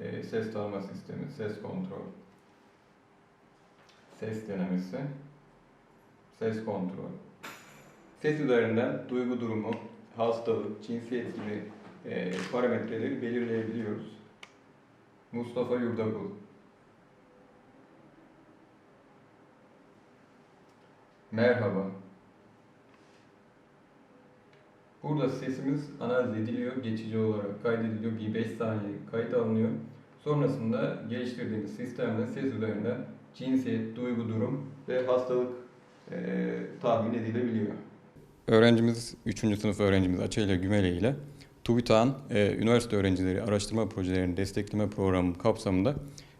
e, ses tanıma sistemi, ses kontrol, ses denemesi, ses kontrol. Ses üzerinden duygu durumu, hastalık, cinsiyet gibi e, parametreleri belirleyebiliyoruz. Mustafa Yurdakul Merhaba. Burada sesimiz analiz ediliyor, geçici olarak kaydediliyor. Bir 5 saniye kayıt alınıyor. Sonrasında geliştirdiğimiz sistemle ses üzerinden cinsiyet, duygu durum ve hastalık eee, tahmin edilebiliyor. Öğrencimiz, 3. sınıf öğrencimiz Açayla Gümele ile TÜBİTAK'ın e, üniversite öğrencileri araştırma projelerini destekleme programı kapsamında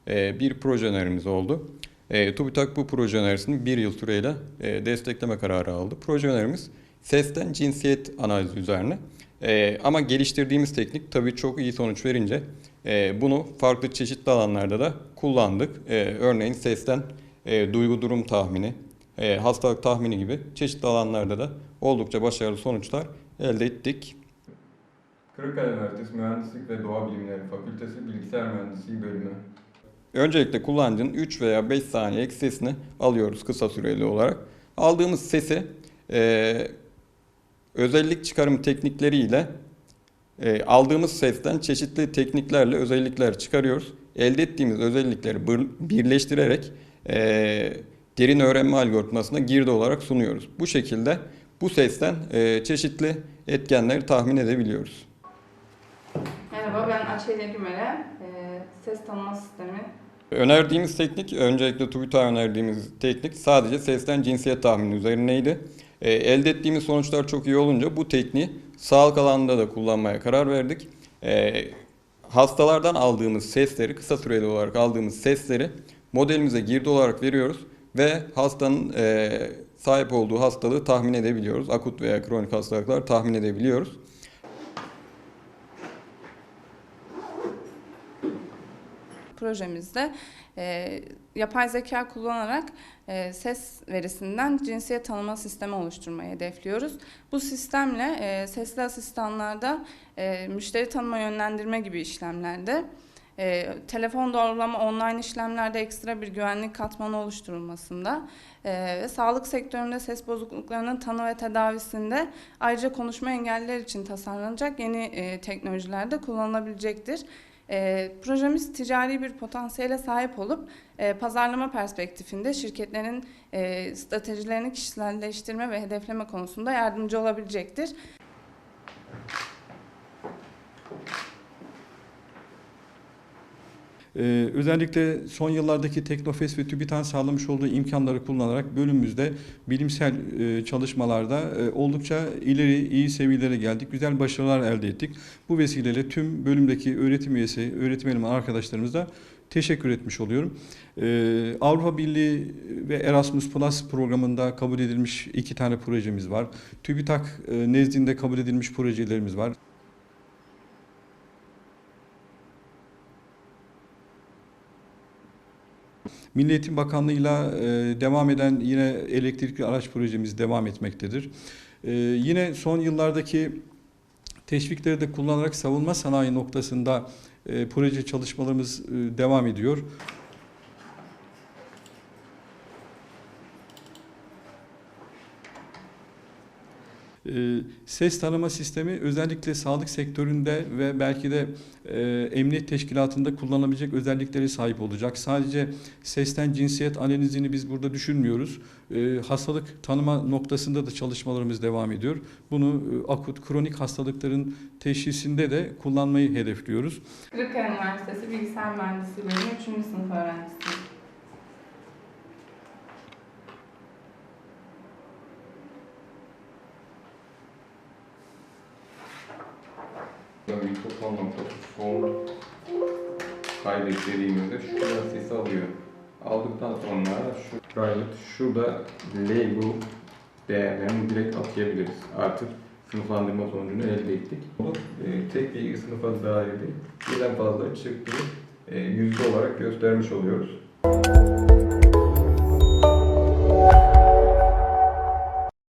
e, bir proje önerimiz oldu. E, TÜBİTAK bu proje önerisini bir yıl süreyle e, destekleme kararı aldı. Proje önerimiz sesten cinsiyet analizi üzerine. E, ama geliştirdiğimiz teknik tabii çok iyi sonuç verince e, bunu farklı çeşitli alanlarda da kullandık. E, örneğin sesten e, duygu durum tahmini, e, hastalık tahmini gibi çeşitli alanlarda da oldukça başarılı sonuçlar elde ettik. Kırıkkale Üniversitesi Mühendislik ve Doğa Bilimleri Fakültesi Bilgisayar Mühendisliği Bölümü. Öncelikle kullanıcının 3 veya 5 saniyelik sesini alıyoruz kısa süreli olarak. Aldığımız sesi e, özellik çıkarım teknikleriyle e, aldığımız sesten çeşitli tekniklerle özellikler çıkarıyoruz. Elde ettiğimiz özellikleri bir- birleştirerek e, derin öğrenme algoritmasına girdi olarak sunuyoruz. Bu şekilde bu sesten e, çeşitli etkenleri tahmin edebiliyoruz. Merhaba ben Açelya Gümere. Ee, ses tanıma sistemi. Önerdiğimiz teknik, öncelikle TÜBİTAK'a önerdiğimiz teknik sadece sesten cinsiyet tahmini üzerineydi. E, elde ettiğimiz sonuçlar çok iyi olunca bu tekniği sağlık alanında da kullanmaya karar verdik. E, hastalardan aldığımız sesleri, kısa süreli olarak aldığımız sesleri modelimize girdi olarak veriyoruz ve hastanın e, sahip olduğu hastalığı tahmin edebiliyoruz. Akut veya kronik hastalıklar tahmin edebiliyoruz. Projemizde e, yapay zeka kullanarak e, ses verisinden cinsiyet tanıma sistemi oluşturmayı hedefliyoruz. Bu sistemle e, sesli asistanlarda e, müşteri tanıma yönlendirme gibi işlemlerde e, telefon doğrulama online işlemlerde ekstra bir güvenlik katmanı oluşturulmasında e, ve sağlık sektöründe ses bozukluklarının tanı ve tedavisinde ayrıca konuşma engelliler için tasarlanacak yeni e, teknolojiler de kullanılabilecektir. E, projemiz ticari bir potansiyele sahip olup e, pazarlama perspektifinde şirketlerin e, stratejilerini kişiselleştirme ve hedefleme konusunda yardımcı olabilecektir. Ee, özellikle son yıllardaki Teknofest ve TÜBİTAK'ın sağlamış olduğu imkanları kullanarak bölümümüzde bilimsel e, çalışmalarda e, oldukça ileri iyi seviyelere geldik. Güzel başarılar elde ettik. Bu vesileyle tüm bölümdeki öğretim üyesi, öğretim elemanı arkadaşlarımıza teşekkür etmiş oluyorum. Ee, Avrupa Birliği ve Erasmus Plus programında kabul edilmiş iki tane projemiz var. TÜBİTAK e, nezdinde kabul edilmiş projelerimiz var. Milli Eğitim Bakanlığı'yla e, devam eden yine elektrikli araç projemiz devam etmektedir. E, yine son yıllardaki teşvikleri de kullanarak savunma sanayi noktasında e, proje çalışmalarımız devam ediyor. Ses tanıma sistemi özellikle sağlık sektöründe ve belki de e, emniyet teşkilatında kullanılabilecek özelliklere sahip olacak. Sadece sesten cinsiyet analizini biz burada düşünmüyoruz. E, hastalık tanıma noktasında da çalışmalarımız devam ediyor. Bunu e, akut, kronik hastalıkların teşhisinde de kullanmayı hedefliyoruz. Kırıkkale Üniversitesi Bilgisayar Mühendisliği Bölümü 3. sınıf öğrencisiyim. Mikrofon noktası son kaydet dediğimizde şuradan sesi alıyor. Aldıktan sonra şu private şurada label değerlerini direkt atayabiliriz. Artık sınıflandırma sonucunu elde ettik. Bunu e, tek bir sınıfa dair değil, birden fazla çıktığı e, yüzde olarak göstermiş oluyoruz.